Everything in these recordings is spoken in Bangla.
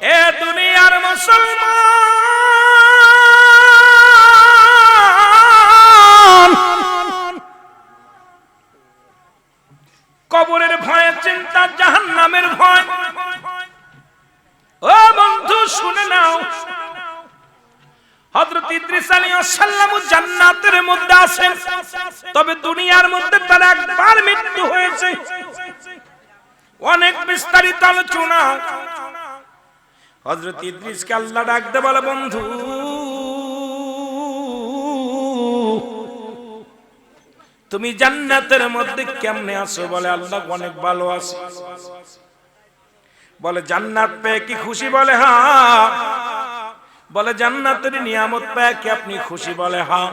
এ দুনিয়ার মুসলমান। কবরের ভয়ে, চিন্তা জাহান নামের ভয়। ও বন্ধু, শুনে নাও। তবে দুনিয়ার মধ্যে তার একবার মৃত্যু হয়েছে। অনেক বিস্তারিত আলোচনা। হযরত ইদ্রিসকে আল্লাহ ডাকতে বলে, বন্ধু, তুমি জান্নাতের মধ্যে কেমনে আছো? বলে, আল্লাহ অনেক ভালো আছে। বলে, জান্নাত পেয়ে কি খুশি? বলে হ্যাঁ বলে, জান্নাতের নিয়ামত পায় কি আপনি খুশি বলে? হ্যাঁ।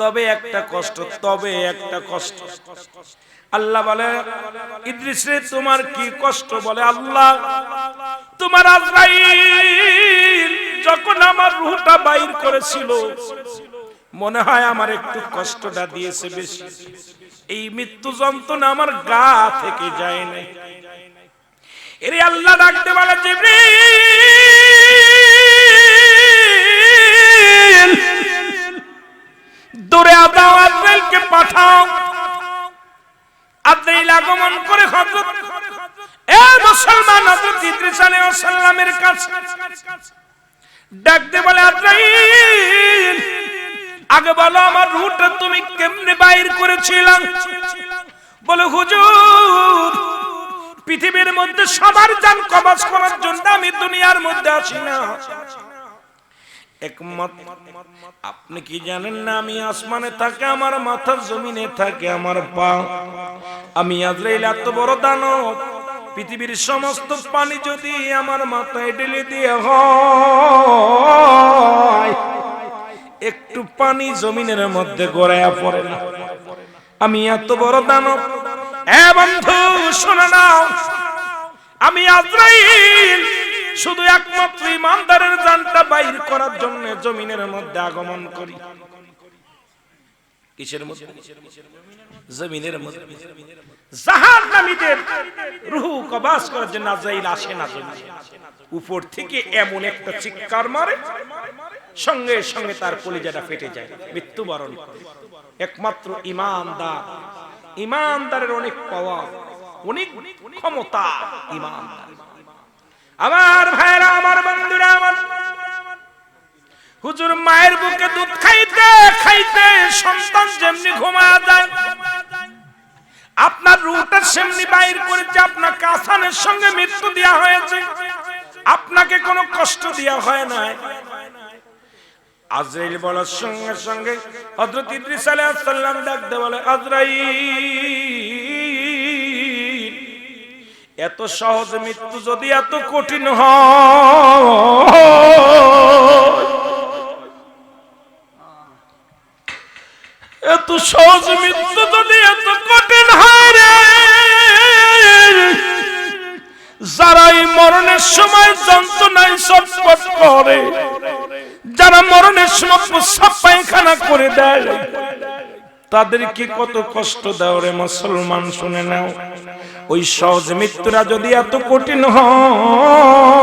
তবে একটা কষ্ট, তবে একটা কষ্ট। আল্লাহ বলে, ইদ্রিস রে তোমার কি কষ্ট? বলে, আল্লাহ, তোমার আজরাইল যখন আমার রুহটা বাইর করেছিল, মনে হয় আমার একটু কষ্টটা দিয়েছে বেশি। এই মৃত্যু যন্ত্রণা আমার গা থেকে যায় নাই। এরে আল্লাহ ডাকতে বলে, জিবরিল দূরে আদাও আজরাইলকে পাঠাও। আজরাইল আগমন করে হযরত এ মুসলমান হযরত ইদ্রিস আলাইহিস সালামের কাছে ডাকতে বলে, আজরাইল, আগে বলো আমার রুহটা তুমি কেমনে বাইর করেছিলাম বলে, হুজুর, পৃথিবীর মধ্যে সবার জান কবজ করার জন্য আমি দুনিয়ার মধ্যে আসি না। একমত। আপনি কি জানেন না, আমি আসমানে থাকে, আমার মাথা জমিনে থাকে, আমার পা। আমি আজরাইল এত বড় দানব, পৃথিবীর সমস্ত পানি যদি আমার মাথায় ঢেলে দিয়ে হয়, একটু পানি জমিনের মধ্যে গড়াইয়া পড়ে না। আমি এত বড় দানব। এ বন্ধু, শোনা আমি আজরাইল শুধু একমাত্র ইমানদারের জানটা বাইর করার জন্য জমিনের মধ্যে আগমন করি। কিসের মধ্যে? জমিনের মধ্যে। জাহান্নামীদের রুহু কবাস করার জন্য আজরাইল আসে না জমিনে। উপর থেকে এমন একটা চিৎকার মারে, সঙ্গে সঙ্গে তার কলিজাটা ফেটে যায়, মৃত্যুবরণ। একমাত্র ইমানদার। ইমানদারের অনেক পাওয়া অনেক ক্ষমতা ইমানদার। আমার ভাইরা, আমার বন্ধুরা, আমার হুজুর মায়ের বুকে দুধ খাইতে খাইতে সন্তান যেমনি ঘুমা যায়, আপনার রুটা সেমনি বাইর করেছে আপনার কাসানের সঙ্গে মৃত্যু দেওয়া হয়েছে, আপনাকে কোনো কষ্ট দেওয়া হয় না আজরাইল বলার সঙ্গে সঙ্গে হযরত ইদ্রিস আলাইহিস সালাম ডাকতে বলে, আজরাইল! এত সহজ মৃত্যু যদি এত কঠিন এত সহজ মৃত্যু যদি এত কঠিন হয় যারা এই মরণের সময় যন্ত্রণায় ছটফট করে, যারা মরণের সময় প্রস্রাব পায়খানা করে দেয় তাদের কি কত কষ্ট দাও রে মুসলমান, শুনে নাও। ওই সহজ মৃত্যুরা যদি এত কঠিন হয়,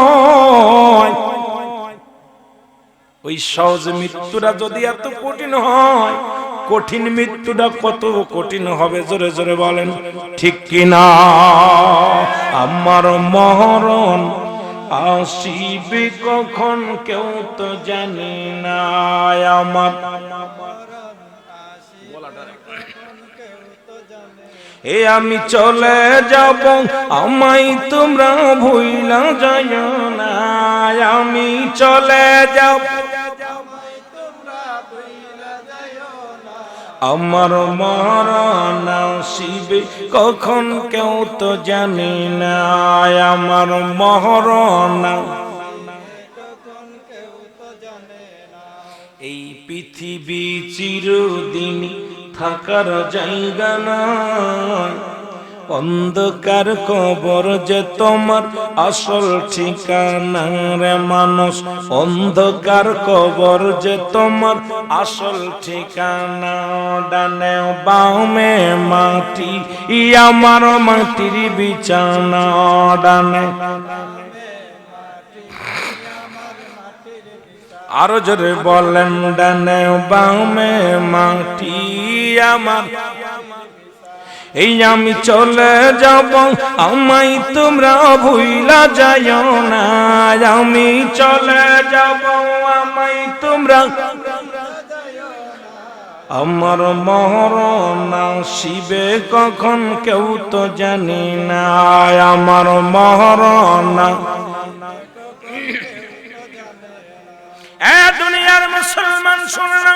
ওই সহজ মৃত্যুরা যদি এত কঠিন হয়, কঠিন মৃত্যুটা কত কঠিন হবে, জোরে জোরে বলেন, ঠিক কিনা? আমার মরণ আসিবে কখন, কেউ তো জানি না, আমার এ আমি চলে যাব, আমায় তোমরা ভুইলা যায় না। আমি চলে যাব, আমার মরণ শিবে কখন কেউ তো জানি না। আমার মরণ এই পৃথিবী চিরদিন থাকার জায়গা অন্ধকার কবর যে তোমার আসল ঠিকানা রে মানুষ। অন্ধকার কবর যে তোমার আসল ঠিকানা। ডানে বামে মাটি আমার মাটির বিছানা। ডানে আরও জোরে বলেন, ডানে বামে মাটি আমার। এই আমি চলে যাব আমাই তোমরা ভুইলা যাইও না। আমি চলে যাব আমাই তোমরা আমার মরণ শিবে কখন কেউ তো জানি না। আমার মরণ এ দুনিয়ার মুসলমান শুনল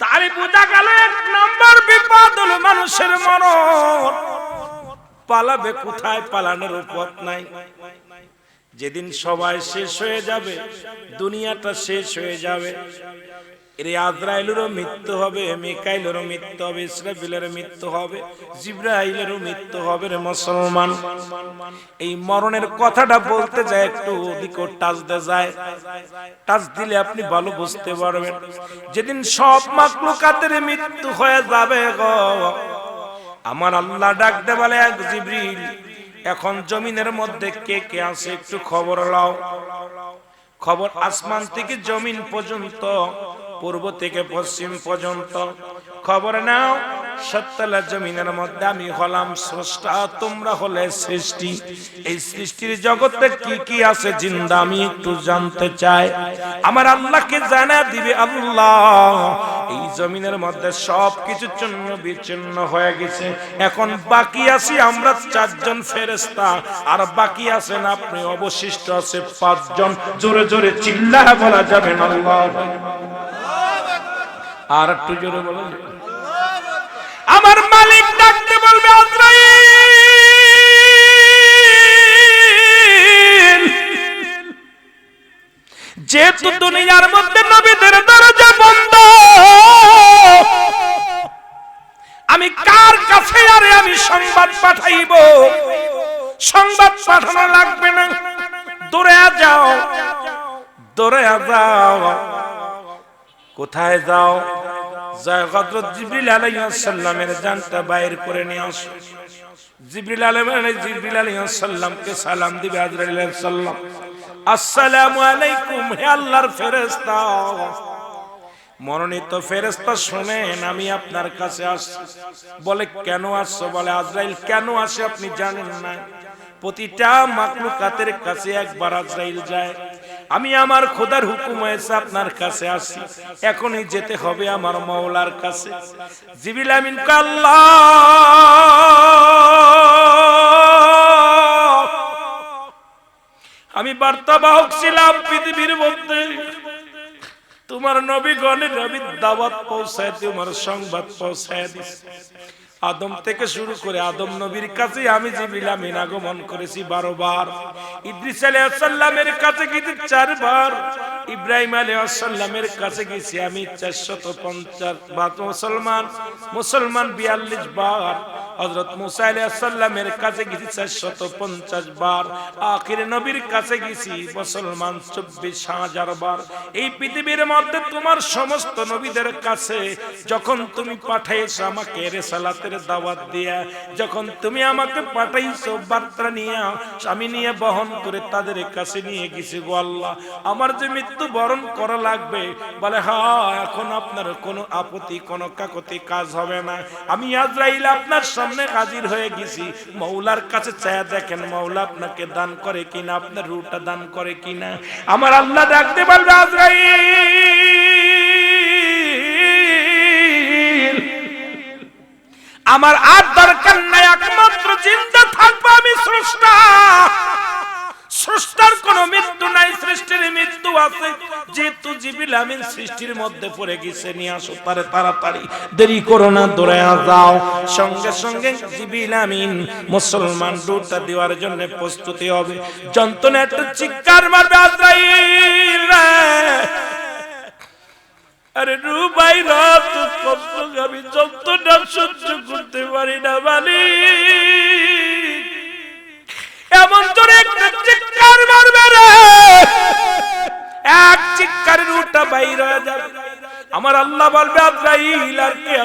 তারই বোঝা গেল এক নম্বর বিপদ হলো মানুষের মরণ। পালাবে কোথায়? পালানোর পথ নাই। যেদিন সবাই শেষ হয়ে যাবে, দুনিয়াটা শেষ হয়ে যাবে। এর মৃত্যু হবে, মিকাইলেরও মৃত্যু হবে ইসরাফিলের মৃত্যু হবে, জিব্রাইলেরও মৃত্যু হবে মুসলমান। এই মরণের কথাটা বলতে যায়, একটু ওদিকে টাচ দে যায়। টাচ দিলে আপনি ভালো বুঝতে পারবেন। যেদিন সব মাকলুকাতের মৃত্যু হয়ে যাবে গো। আমার আল্লাহ ডাকতে বলে, এক জিব্রিল, এখন জমিনের মধ্যে কে কে আছে একটু খবর লাও খবর আসমান থেকে জমিন পর্যন্ত পূর্ব থেকে পশ্চিম পর্যন্ত। খবর নাও, সত্তলা জমিনের মধ্যে আমি হলাম স্রষ্টা, তোমরা হলে সৃষ্টি। এই সৃষ্টির জগতে কি কি আছে জিন্দা আমি একটু জানতে চাই। আমার আল্লাহকে জানা দিবে আল্লাহ। এই জমিনের মধ্যে সব কিছু বিচ্ছিন্ন হয়ে গেছে। এখন বাকি আছি আমরা চারজন ফেরেস্তা আর বাকি আছেন আপনি অবশিষ্ট আছে পাঁচজন। জোরে জোরে চিল্লা বলা যাবে আল্লাহ। আর একটু জোরে বলেন আমার মালিক ডাকতে বলবে যেহেতু দুনিয়ার মধ্যে নবীদের দরজা বন্ধ, আমি কার কাছে আরে আমি সংবাদ পাঠাইব? সংবাদ পাঠানো লাগবে না। দূরে যাও দূরে যাও। কোথায় যাও? করে নিয়ে সালাম আসসালামু আলাইকুম আল্লাহর মনোনীত ফেরেশতা, শোনেন, আমি আপনার কাছে আসছি। বলে, কেন আসছো? বলে, আজরাইল, কেন আসে আপনি জানেন না। প্রতিটা মাকলুকাতের কাছে একবার আজরাইল যায়। আমি আমার খোদার হুকুম হয়েছে আপনার কাছে আসি। এখনই যেতে হবে আমার মৌলার কাছে। জিবিল আমিন কাল্লা আমি বার্তাবাহক ছিলাম পৃথিবীর মধ্যে। তোমার নবীগণের আমি দাওয়াত পৌঁছায় তোমার সংবাদ পৌঁছায় আদম থেকে শুরু করে আদম নবীর কাছে আমি জিবিল আমিন আগমন করেছি বারো বার ইদ্রিস আলাইহিসসালামের কাছে গেছি চারবার। ইব্রাহিম আলাইহিসসালামের কাছে গেছি আমি চারশত পঞ্চাশ বার মুসলমান মুসলমান বিয়াল্লিশ বার। হযরত মুসা আলাইহিসসালামের কাছে গেছি চারশত পঞ্চাশ বার। আখির নবীর কাছে গেছি মুসলমান চব্বিশ হাজার বার। এই পৃথিবীর মধ্যে তোমার সমস্ত নবীদের কাছে যখন তুমি পাঠাইছো আমাকে রেসালাতের দাওয়াত দিয়া যখন তুমি আমাকে পাঠাইছো বার্তা নিয়ে আমি নিয়ে বহন করে তাদের কাছে নিয়ে গেছি গো আল্লাহ। আমার যে মৃত্যু বরণ করা লাগবে, বলে হ্যাঁ এখন আপনার কোনো আপত্তি, কোনো কাকতি কাজ হবে না। আমি আজরাইল আপনার সামনে হাজির হয়ে গেছি। মৌলার কাছে চায়া দেখেন, মৌলা আপনাকে দান করে কিনা, আপনার রুটা দান করে কিনা। আমার আল্লাহ ডাকতে পারবে আজরাইল আমার আর দরকার নাই একমাত্র চিন্তা থাকব আমি স্রষ্টা। স্রষ্টার কোন মৃত্যু নাই, সৃষ্টির মৃত্যু আছে। যেহেতু জিবিল আমিন সৃষ্টির মধ্যে পড়ে গেছে, নিয়ে আসো তারে তাড়াতাড়ি। দেরি করো না দৌড়ে যাও। সঙ্গে সঙ্গে জিবিল আমিন মুসলমান দুটা দেওয়ার জন্য প্রস্তুতি হবে। যন্ত্রণা একটা চিৎকার মারবে আজরাইল। আরে রুবাই রাত কষ্ট আমি যতটা সহ্য করতে পারি না বালি এমন জোরে একটা চিৎকার মারবে রে। এক চিৎকারের উঠা বাইরে যাবে। আমার আল্লাহ বলবে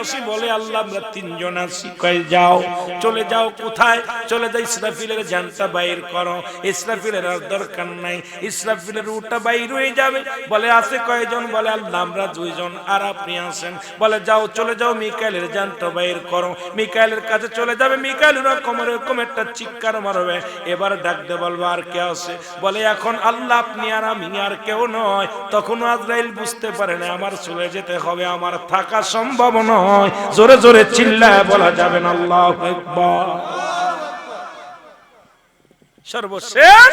আসি বলে, আল্লাহ, আমরা তিনজন আসি কয়ে, যাও, চলে যাও কোথায়? চলে যাও ইসরাফিলের জানটা বাইর করো। ইসরাফিলের আর দরকার নাই। ইসরাফিলের উটা বাইর হয়ে যাবে। বলে, আছে কয়জন? বলে, আল্লাহ, আমরা দুইজন আর আপনি আসেন বলে, যাও, চলে যাও, মিকাইলের জানটা বাইর করো। মিকাইলের কাছে চলে যাবে, মিকাইল ওরকম এরকম একটা চিৎকার মারবে। এবার ডাকতে বলব, আর কে আছে? বলে, এখন আল্লাহ আপনি আর আমি আর কেউ নয়। তখন আজরাইল বুঝতে পারে না আমার চলে যেতে হবে, আমার থাকা সম্ভব নয়। জোরে জোরে চিল্লায় বলা যাবে না, আল্লাহ সর্বশেষ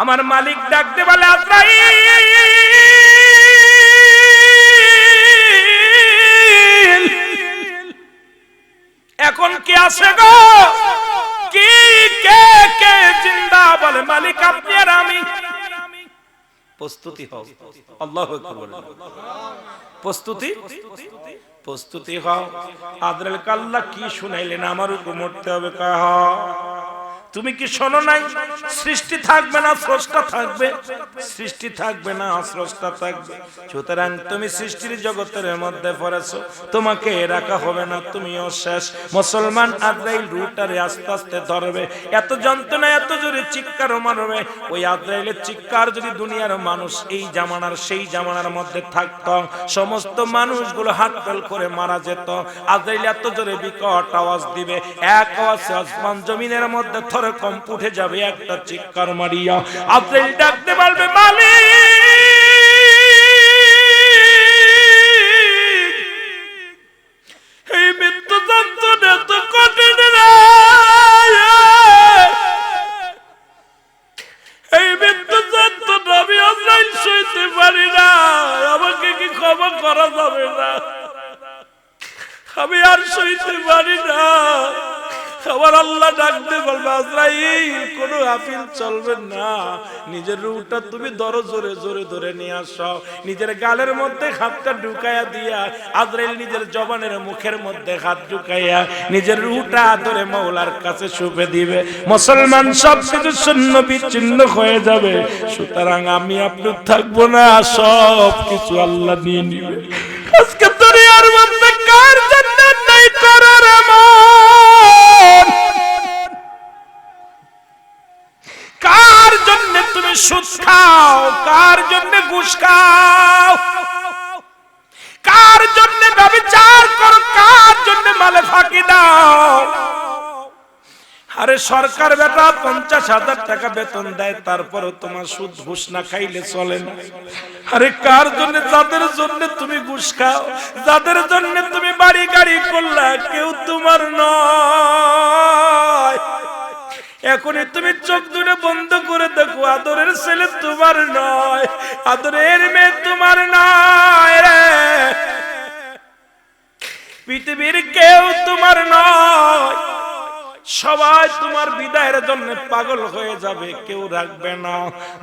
আমার মালিক ডাকতে বলে, আজরাইল। এখন কি আছে গো? কি, কে কে জিন্দা বলে মালিক, আপনি আর আমি। প্রস্তুতি হও। আল্লাহ প্রস্তুতি? প্রস্তুতি হও। আদরাল কাল্লা কি শুনাইলেন? আমার উপর মরতে হবে, কাহ? তুমি কি শোনো নাই? সৃষ্টি থাকবে না, স্রষ্টা থাকবে। সৃষ্টি থাকবে না, স্রষ্টা থাকবে। সুতরাং তুমি সৃষ্টির জগতের মধ্যে পড়েছো। তোমাকে রাখা হবে না, তুমিও শেষ। মুসলমান আদ্রাইল রুটারে আস্তে আস্তে ধরবে। এত যন্ত্রণা এত জোরে চিৎকার মারবে। ওই আদ্রাইলের চিৎকার যদি দুনিয়ার মানুষ এই জামানার, সেই জামানার মধ্যে থাকতো, সমস্ত মানুষগুলো হাত ফেল করে মারা যেত। আদ্রাইল এত জোরে বিকট আওয়াজ দিবে। এক আওয়াজে আসমান জমিনের মধ্যে থরে কম উঠে যাবে একটা চিৎকার মারিয়া। আপনি ডাকতে পারবে মালিক! আল্লাহ ডাকতে বলবে, আজরাইল, কোন আপিল চলবে না। নিজের রুটা তুমি ধরো জোরে জোরে ধরে নিয়ে আসো। নিজের গালের মধ্যে হাতটা ঢুকাইয়া দিয়া, আজরাইল নিজের জবানের মুখের মধ্যে হাত ঢুকাইয়া নিজের রুটা ধরে মৌলার কাছে শুপে দিবে। মুসলমান সব কিছু শূন্য বিচ্ছিন্ন হয়ে যাবে। সুতরাং আমি আপনি থাকব না সব কিছু আল্লাহ নিয়ে নিবে। আজকে জন্য কার জন্য ব্যবচার করো, কার জন্য মালে ফাঁকি দাও? আরে সরকার বেটা, পঞ্চাশ হাজার টাকা বেতন দেয়, তারপরও তোমার সুদ ঘুষ না খাইলে চলে না। আরে কার জন্য, যাদের জন্য তুমি ঘুষ খাও, যাদের জন্য তুমি বাড়ি গাড়ি করলা, কেউ তোমার নয়। এখনই তুমি চোখ দুটো বন্ধ করে দেখো, আদরের ছেলে তোমার নয়, আদরের মেয়ে তোমার নয় রে। পৃথিবীর কেউ তোমার নয়, সবাই তোমার বিদায়ের জন্য পাগল হয়ে যাবে, কেউ রাখবে না।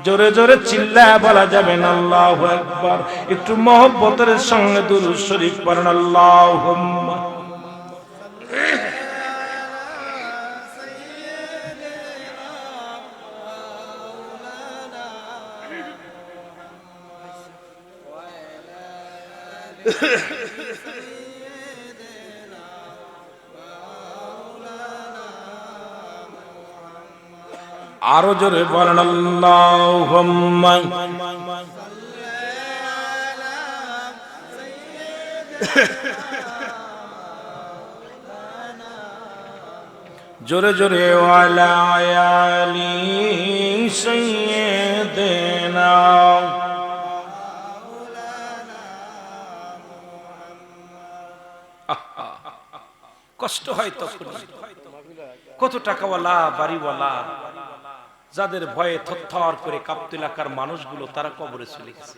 জোরে জোরে চিল্লা বলা যাবে না, আল্লাহ একবার একটু মহব্বতের সঙ্গে দুরুদ শরীফ পড়েন আল্লাহ আরও জোরে বলেন জোরে জোরে ওয়ালা আয়ালি সাইয়্যিদিনা কষ্ট হয় তখন কত টাকাওয়ালা, বাড়িওয়ালা, যাদের ভয়ে থরথর করে কাঁপতে এলাকার মানুষগুলো তারা কবরে চলে গেছে।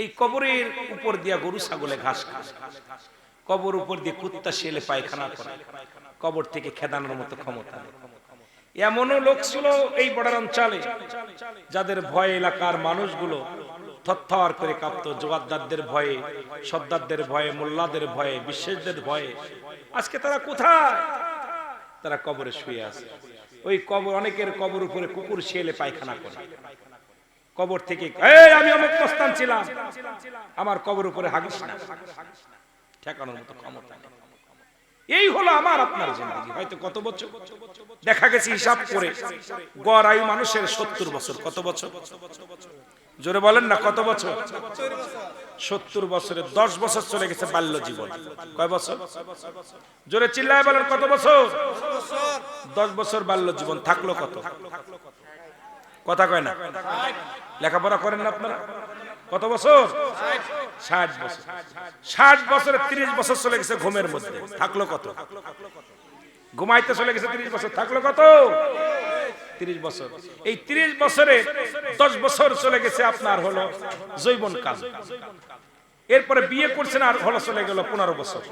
এই কবরের উপর দিয়া গরু, ছাগলে ঘাস খায়। কবর উপর দিয়ে কুত্তা শেলে পায়খানা করে। কবর থেকে খেদানোর মতো ক্ষমতা এমনও লোক ছিল এই বড়ার অঞ্চলে, যাদের ভয়ে এলাকার মানুষগুলো থরথর করে কাঁপতো। জোয়ারদারদের ভয়ে, সর্দারদের ভয়ে, মোল্লাদের ভয়ে বিশ্বেরদের ভয়ে আজকে তারা কোথায়? তারা কবরে শুয়ে আছে। ওই কবর, অনেকের কবর উপরে কুকুর শেলে পায়খানা করে। কবর থেকে আমি অমুক মস্তান ছিলাম। আমার কবর উপরে হাগিস না। ঠেকানোর মতো ক্ষমতা নেই। এই হলো আমার আপনার জিন্দগি। হয়তো কত বছর? দেখা গেছে হিসাব করে গড় আয়ু মানুষের সত্তর বছর। কত বছর? জোরে বলেন না, কত বছর? সত্তর বছরে, দশ বছর চলে গেছে বাল্য জীবন। কয় বছর? জোরে চিল্লায় বলেন, কত বছর? দশ বছর বাল্য জীবন, থাকল কত? কথা কয় না? লেখাপড়া করেন না আপনারা? কত বছর? ষাট বছর। ষাট বছরে তিরিশ বছর চলে গেছে ঘুমের মধ্যে, থাকল কত? ঘুমাইতে চলে গেছে তিরিশ বছর, থাকল কত? তিরিশ বছর। এই তিরিশ বছরে দশ বছর চলে গেছে আপনার হলো জৈবন কাজ এরপরে বিয়ে করছেন আর হলো চলে গেল পনেরো বছর।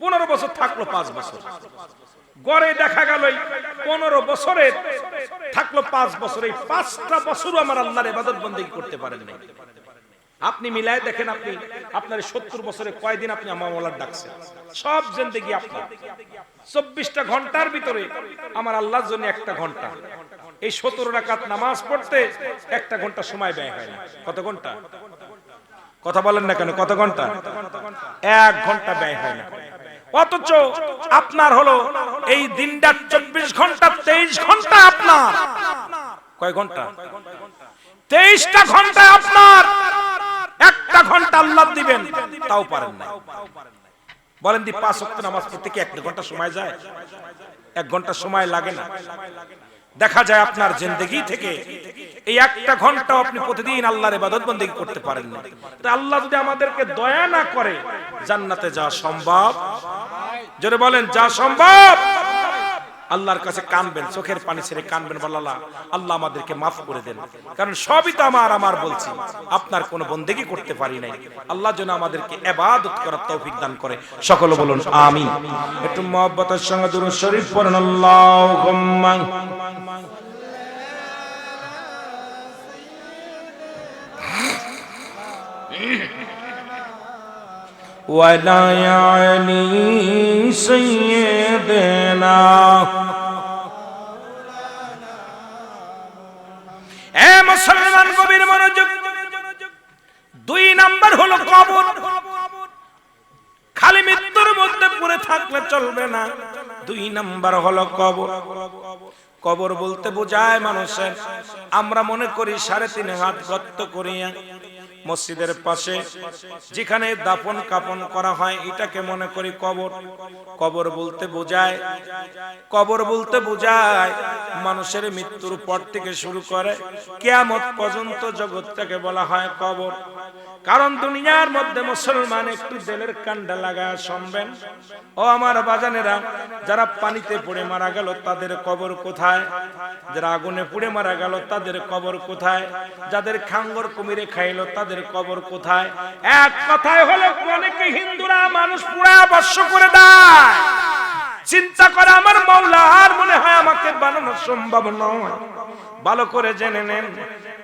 পনেরো বছর থাকল পাঁচ বছর। গড়ে দেখা গেল পনেরো বছরের থাকল পাঁচ বছর। এই পাঁচটা বছরও আমার আল্লাহর ইবাদত বন্দী করতে পারেন নাই। আপনি মিলায় দেখেন আপনি, আপনার সত্তর বছরে কয়দিন আপনি আমার ডাকছেন সব জিন্দেগি আপনার। চব্বিশটা ঘণ্টার ভিতরে আমার আল্লাহর জন্য একটা ঘণ্টা। এই সতেরো রাকাত নামাজ পড়তে একটা ঘণ্টা সময় ব্যয় হয় কত ঘণ্টা? কথা বলেন না কেন, কত ঘণ্টা? এক ঘণ্টা ব্যয় হয় না। অথচ আপনার হলো এই দিনটা চব্বিশ ঘণ্টা, তেইশ ঘণ্টা আপনার। কয় ঘণ্টা? তেইশটা ঘণ্টা আপনার। একটা ঘণ্টা আল্লাহ দিবেন, তাও পারেন না বলেন দি, পাঁচ ওয়াক্ত নামাজ পড়তে কি এক ঘণ্টা সময় যায়? এক ঘণ্টা সময় লাগে না। দেখা যায় আপনার জিন্দগি থেকে এই একটা ঘণ্টা আপনি প্রতিদিন আল্লাহর ইবাদত বন্দেগী করতে পারেন না। তো আল্লাহ যদি আমাদেরকে দয়া না করে, জান্নাতে যাওয়া সম্ভব? জোরে বলেন যা সম্ভব? আল্লাহর কাছে কানবেন, চোখের পানি ছেড়ে কানবেন বল্লাহ আল্লাহ আমাদেরকে মাফ করে দেন। কারণ সবই তো আমার আমার বলছি। আপনার কোনো বন্দেগি করতে পারি নাই। আল্লাহ যেন আমাদেরকে এবাদত করার তৌফিক দান করে। সকলে বলুন আমি একটু মহব্বতের সঙ্গে শরীফ পড়েন। আল্লাহুম্মা ولا يعني سيدنا এ মুসলমান কবির মনোযোগ দুই নাম্বার হলো কবর খালি মৃত্যুর মধ্যে পড়ে থাকলে চলবে না দুই নাম্বার হলো কবর কবর বলতে বোঝায় মানুষের আমরা মনে করি সাড়ে তিন হাত গর্ত করিয়া মসজিদের পাশে, যেখানে দাপন কাপন করা হয়, এটাকে মনে করি কবর। কবর বলতে বোঝায়, কবর বলতে বোঝায় মানুষের মৃত্যুর পর থেকে শুরু করে, কেয়ামত পর্যন্ত জগৎটাকে বলা হয় কবর। কারণ দুনিয়ার মধ্যে মুসলমান একটু জেলের কান্ডা লাগায় শুনবেন। ও আমার বাজানেরা, যারা পানিতে পড়ে মারা গেল, তাদের কবর কোথায়? যারা আগুনে পুড়ে মারা গেল, তাদের কবর কোথায়? যাদের খাঙ্গর কুমিরে খাইলো, তাদের কবর কোথায়? এক কথায় হলো, অনেকে হিন্দুরা মানুষ পুরা বর্ষ করে দেয়। চিন্তা করে আমার মৌলা, আর মনে হয় আমাকে বানানো সম্ভব নয়। ভালো করে জেনে নেন।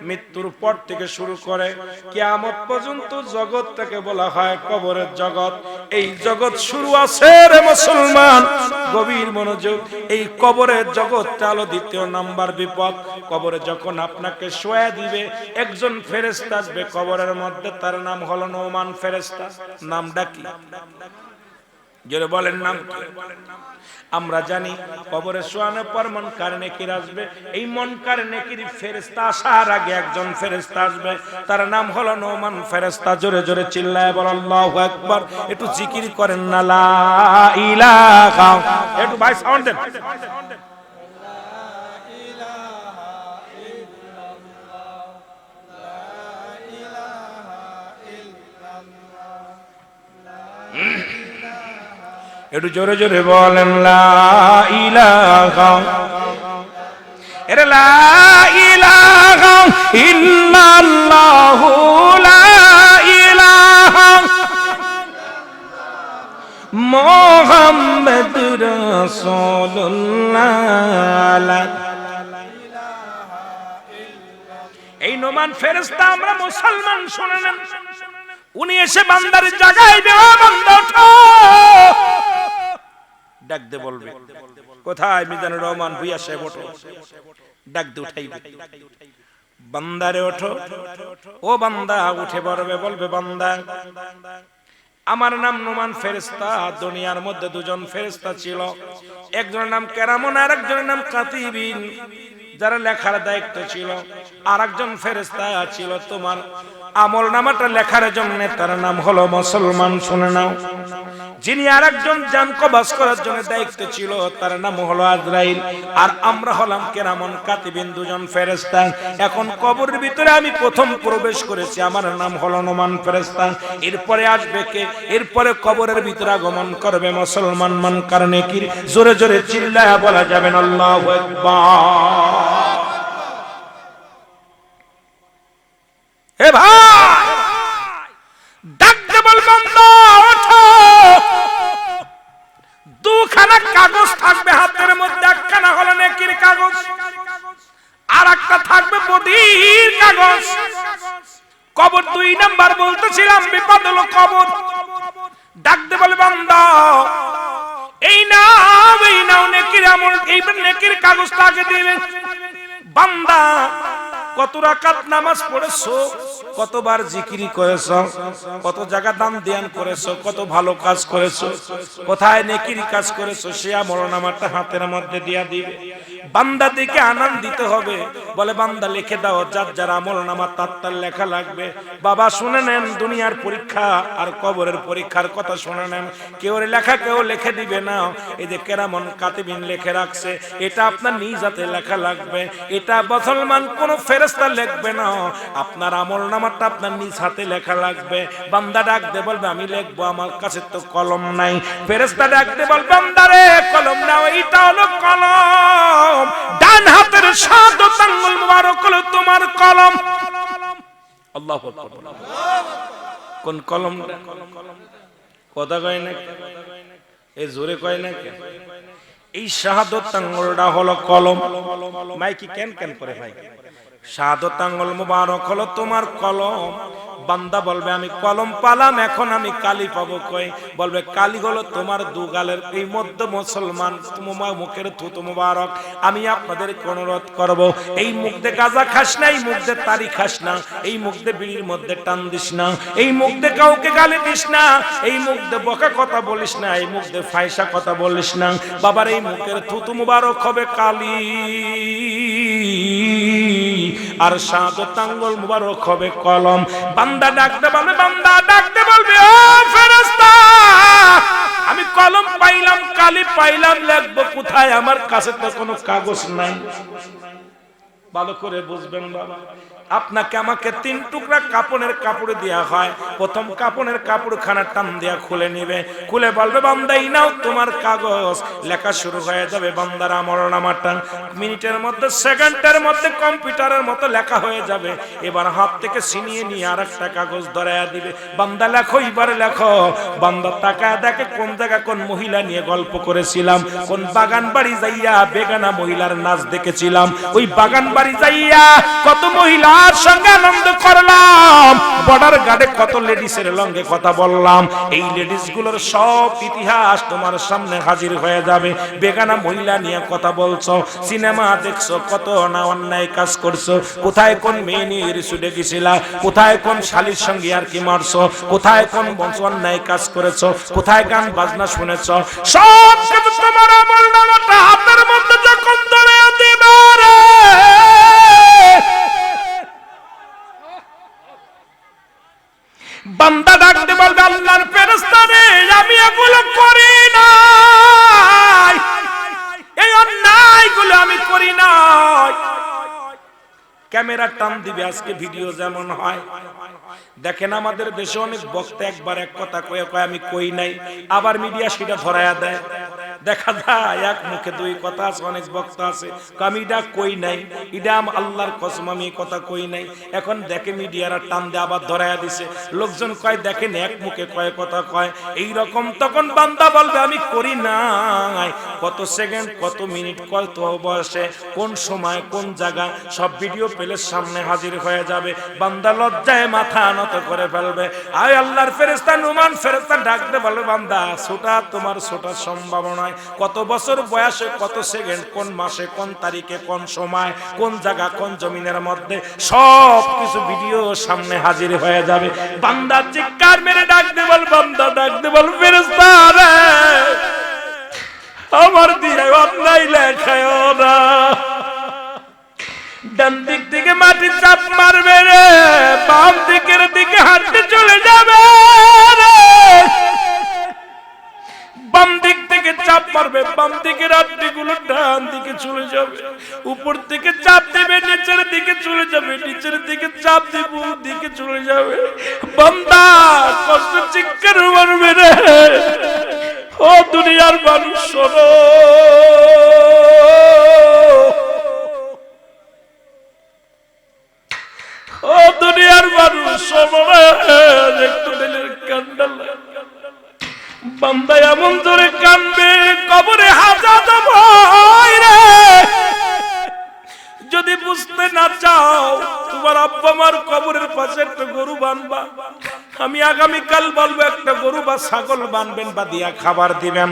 মৃত্যুর পর থেকে শুরু করে কিয়ামত পর্যন্ত জগৎটাকে বলা হয় কবরের জগৎ। এই জগৎ শুরু আছে রে মুসলমান। গভীর মনোযোগ, এই কবরের জগৎটা হলো দ্বিতীয় নাম্বার বিপদ। কবরে যখন আপনাকে শোয়া দিবে, একজন ফেরেস্তা আসবে কবরের মধ্যে, তার নাম হলো নৌমান ফেরেস্তা নামটা কি? জোরে বলেন নাম আমরা জানি কবরে শোয়ানোর পর মন কার নেকির আসবে। এই মন কার নেকির ফেরেস্তা আসার আগে একজন ফেরেস্তা আসবে। তার নাম হলো নোমান ফেরেস্তা জোরে জোরে চিল্লায় বল, আল্লাহু আকবার। একটু জিকির করেন না, লা ইলাহা একটু ভাই সাউন্ড দেন। একটু জোরে জোরে বলেন এই নোমান ফেরেশতা আমরা মুসলমান, শুনে নেন। উনি এসে বান্দার জায়গায় দেওয়া বান্দা ওঠো ডাক দে বলবে। কোথায় মিজানুর রহমান ভুইয়া সাহেব ওঠো ডাক দে উঠাইবে। বান্দারে ওঠো। ও বান্দা উঠে পড়বে বলবে বান্দা আমার নাম নোমান ফেরেস্তা দুনিয়ার মধ্যে দুজন ফেরেস্তা ছিল। একজনের নাম কেরামন আর একজনের নাম কাতিবিন যারা লেখার দায়িত্ব ছিল। আর একজন ফেরেস্তা ছিল তোমার আমল নামাটা লেখার জন্য, তার নাম হলো মুসলমান, শুনে নাও। যিনি আর একজন জান কবাস করার জন্য দায়িত্ব ছিল, তার নাম হলো আজরাইল। আর আমরা হলাম কেরামন কাতিবিন, দুজন ফেরেস্তা এখন কবরের ভিতরে আমি প্রথম প্রবেশ করেছি, আমার নাম হলো নোমান ফেরেস্তা এরপরে আসবে কে? এরপরে কবরের ভিতরে আগমন করবে মুসলমান, মান কারণে কি? জোরে জোরে চিল্লায় বলা যাবে না, আল্লাহু আকবার। হে ভাই ডাকতে বল ওঠো। দুখানা কাগজ থাকবে হাতের মধ্যে, একখানা হলো নেকির কাগজ। আর একটা থাকবে বদির কাগজ। কবর দুই নাম্বার বলতেছিলাম বিপদ হলো কবর ডাকতে বলে বান্দা এই নাও এই নাও নেকির আমল, এই নেকির কাগজটা আগে দিবেন বান্দা কত রাকাত নামাজ পড়েছো? কতবার জিকিরি করেছ? কত জায়গা দান দেয়ান করেছ? কত ভালো কাজ করেছ? কোথায় নেকির কাজ করেছ? সে আমল হাতের মধ্যে দিয়া দিবে। বান্দা দিকে আনন্দিত হবে। বলে, বান্দা, লিখে দাও, যার যার আমল নামা, তার তার লেখা লাগবে। বাবা, শুনে নেন, দুনিয়ার পরীক্ষা আর কবরের পরীক্ষার কথা শুনে নেন। কেউ লেখা, কেউ লিখে দিবে না। এই যে কেরামন কাতিবিন লিখে রাখছে, এটা আপনার নিজ হাতে লেখা লাগবে। এটা মুসলমান কোন ফেরেস্তা লিখবে না। আপনার আমল নামাটা আপনার নিজ হাতে লেখা লাগবে। বান্দা ডাক দে বলবে, আমি লিখব, আমার কাছে তো কলম নাই। ফেরেস্তা ডাক দে বলবে বান্দারে কলম নাও এটা হলো কলম। ডান হাতের সাদত আঙ্গুল মুবারক হলো তোমার কলম। আল্লাহু কোন কলম? কথা কয় না এই জোরে কয় না এই শাহাদত আঙ্গুলটা হলো কলম। মাইকি কেন কেন করে ভাই? শাহাদত আঙ্গুল মুবারক হলো তোমার কলম। বান্দা বলবে, আমি কলম পালাম, এখন আমি কালি পাবো কই? বলবে, কালি হলো তোমার দুগালের এই মধ্য মুসলমান তোমার মুখের থুতু মুবারক। আমি আপনাদের অনুরোধ করব, এই মুখ দিয়ে গাজা খাস না, এই মুখ দিয়ে তারি খাস না, এই মুখতে বিড়ির মধ্যে টান দিস না, এই মুখতে কাউকে গালি দিস না, এই মুখ দিয়ে বকা কথা বলিস না, এই মুখ দিয়ে ফাইসা কথা বলিস না। বাবার এই মুখের থুতু মুবারক হবে কালি। আর শাহাদত আঙ্গুল মুবারক হবে কলম। বান্দা ডাকতে বলবে, বান্দা ডাকতে বলবে, ও ফেরেশতা! আমি কলম পাইলাম, কালি পাইলাম লাগবো কোথায়? আমার কাছে তো কোনো কাগজ নাই। ভালো করে বুঝবেন বাবা। আপনাকে আমাকে তিন টুকরা কাপড়ের কাপড় দেয়া হয়। প্রথম কাপড়ের কাপড় খানা টান দেয়া খুলে নিবে। খুলে বলবে, বান্দাই, নাও তোমার কাগজ। লেখা শুরু হয়ে যাবে, বান্দার আমল নামাটা মিনিটের মধ্যে, সেকেন্ডের মধ্যে, কম্পিউটারের মতো লেখা হয়ে যাবে। এবার হাত থেকে ছিনিয়ে নিয়ে আর একটা কাগজ ধরাইয়া দিবে। বান্দা, লেখো, এবার লেখো। বান্দা তাকায় দেখে, কোন জায়গা কোন মহিলা নিয়ে গল্প করেছিলাম। কোন বাগান বাড়ি যাইয়া বেগানা মহিলার নাচ দেখেছিলাম। ওই বাগান বাড়ি যাইয়া কত মহিলার সঙ্গে আনন্দ করলাম। বর্ডার গার্ডে কত লেডিসের লঙ্গে কথা বললাম। এই লেডিসগুলোর সব ইতিহাস তোমার সামনে হাজির হয়ে যাবে। বেগানা মহিলা নিয়ে কথা বলছো, সিনেমা দেখছ, কত না অন্যায় কাজ করছ, কোথায় কোন মেয়ে নিয়ে রিসুডে গেছিলা, কোথায় কোন শালির সঙ্গে আর কি মারছো, কোথায় কোন বংশ অন্যায় কাজ করেছ, কোথায় গান বাজনা শুনেছো, সব তোমার আমল নামাটা হাতের মধ্যে ক্যামেরা টান দিবে, আজকে ভিডিও যেমন হয়। দেখেন আমাদের দেশে অনেক বক্তা একবার এক কথা কয়ে কয়ে, আমি কই নাই। আবার মিডিয়া সেটা ধরায়া দেয়। দেখা যায়, এক মুখে দুই কথা আছে, অনেক বক্তা আছে। এটা কই নাই? আম আল্লাহর কসম, আমি কথা কই নাই। এখন দেখে মিডিয়ারা টান দিয়ে আবার ধরায়া দিছে। লোকজন কয়, দেখেন এক মুখে কয় কথা কয় এই রকম তখন বান্দা বলবে, আমি করি নাই। কত সেকেন্ড, কত মিনিট, কত বয়সে, কোন সময়, কোন জায়গা সব ভিডিও পেলে সামনে হাজির হয়ে যাবে। বান্দা লজ্জায় মাথা নত করে ফেলবে। আয় আল্লাহর ফেরেস্তা নুমান ফেরেস্তা ডাকতে বলবে বান্দা, ছোটা তোমার, ছোটার সম্ভাবনায় কত বছর বয়সে কত সেকেন্ড, কোন মাসে, কোন তারিখে, কোন সময়, কোন জায়গা, কোন জমিনের মধ্যে, সব কিছু ভিডিও সামনে হাজির হয়ে যাবে। বান্দা চিৎকার মেরে ডাক দে বল, বান্দা ডাক দে বল, ফেরেশতা আমার দিয়ে অন্যায় লেখায় না। ডান দিক থেকে মাটি চাপ মারবে রে, বাম দিকের দিকে হাঁটতে চলে যাবে রে। বাম দিক থেকে চাপ মারবে, বাম দিকের হাড্ডি গুলো ডান দিকে চলে যাবে। উপর থেকে চাপ দেবে, নিচের দিকে চলে যাবে, নিচের দিকে চাপ দেবে দিকে চলে যাবে। কষ্ট মারবে রে। ও দুনিয়ার মানুষ, শোনো। ও দুনিয়ার মানুষ, শোনো একটু দিলের কান্ডাল। বান্দা এমন ধরে কানবে কবরে হাজার ভয় রে। তোমার আব্বা মার কবরের পাশে একটা গরু বানবা। আমি আগামী কাল বলব, একটা গরু বা ছাগল বানবেন বা দিয়া খাবার দিবেন।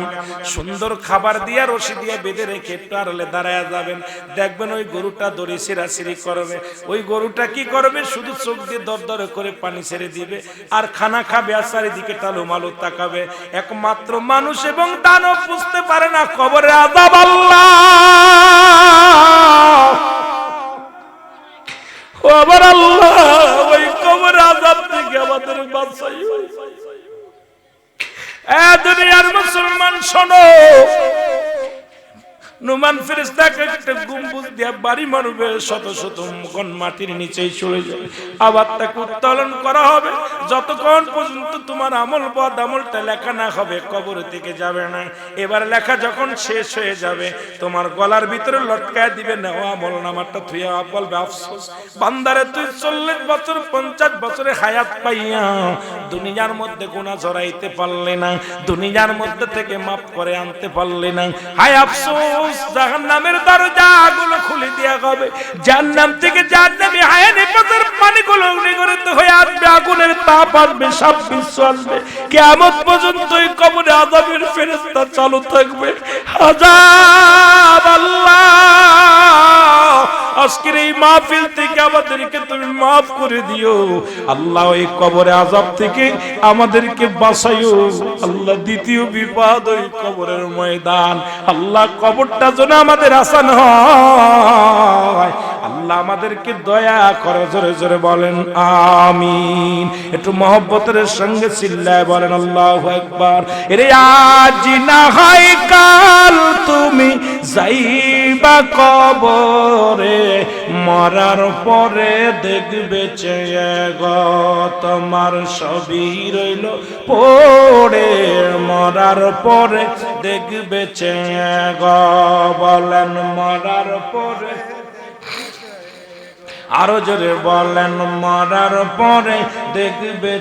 সুন্দর খাবার দিয়া রশি দিয়া বেঁধে রেখে একটু আড়ালে দাঁড়ায় যাবেন। দেখবেন ওই গরুটা দড়ি সিরাসিরি করবে। ওই গরুটা কি করবে? শুধু চোখ দিয়ে দর দরে করে পানি ছেড়ে দিবে আর খানা খাবে আর চারিদিকে টালু মালু তাকাবে। একমাত্র মানুষ এবং দানব বুঝতে পারে না কবরে আদাব আল্লাহ। ও আমার আল্লাহ ওই কবর আজাব থেকে আমাদের বাঁচাই এ দুনিয়ার মুসলমান শোনো নুমান ফেরেস্তাকে একটা গম্বুজ দিয়া বাড়ি মারবে, শত শত মুখন মাটির নিচেই চলে যাবে। আবার তাকে উত্তোলন করা হবে। যতক্ষণ পর্যন্ত তোমার আমল বদ আমলটা লেখা না হবে, কবর থেকে যাবে না। এবার লেখা যখন শেষ হয়ে যাবে, তোমার গলার ভিতরে লটকায় দিবে না, ও আমল নামারটা থুইয়া বলবে, আফসোস, বান্দারে তুই চল্লিশ বছর, পঞ্চাশ বছরে হায়াত পাইয়া, দুনিয়ার মধ্যে গুণা জড়াইতে পারলে না, দুনিয়ার মধ্যে থেকে মাফ করে আনতে পারলে না। হায় আফসোস জাহান নামের দরজা গুলো খুলে দেওয়া হবে। জাহান্নাম থেকে জাহান্নামে হায়ানি পথের পানিগুলো নিগরিত হয়ে আসবে, আগুনের তাপ আসবে, সব বিশ্ব আসবে। কেমন পর্যন্ত এই কবরে আজাবের ফেরেস্তা চালু থাকবে। আজাব আল্লাহ! আজকের এই মাহফিল থেকে আমাদেরকে তুমি মাফ করে দিও। আল্লাহ এই কবরে আজাব থেকে আমাদেরকে বাঁচাইও। আল্লাহ দ্বিতীয় বিপদ ওই কবরের ময়দান। আল্লাহ কবরটা যেন আমাদের আসান হয়। আল্লাহ আমাদেরকে দয়া করে জোরে জোরে বলেন, আমিন। একটু মহব্বতের সঙ্গে চিল্লায় বলেন, আল্লাহ একবার এরে আজ না হয় কাল তুমি যাইবা কবরে, মরার পরে দেখবে চেয়ে গ তোমার সবই রইল পড়ে। মরার পরে দেখবে চেয়ে গ, বলেন মরার পরে। আরও জোরে বলেন, মরার পরে দেখবে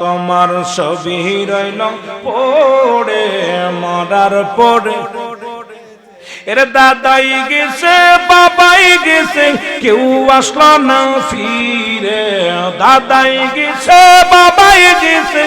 তোমার ছবি রইল পড়ে। মরার পরে এর দাদাই গেছে বাবাই গেছে কেউ আসলো না ফিরে। দাদাই গেছে বাবাই গেছে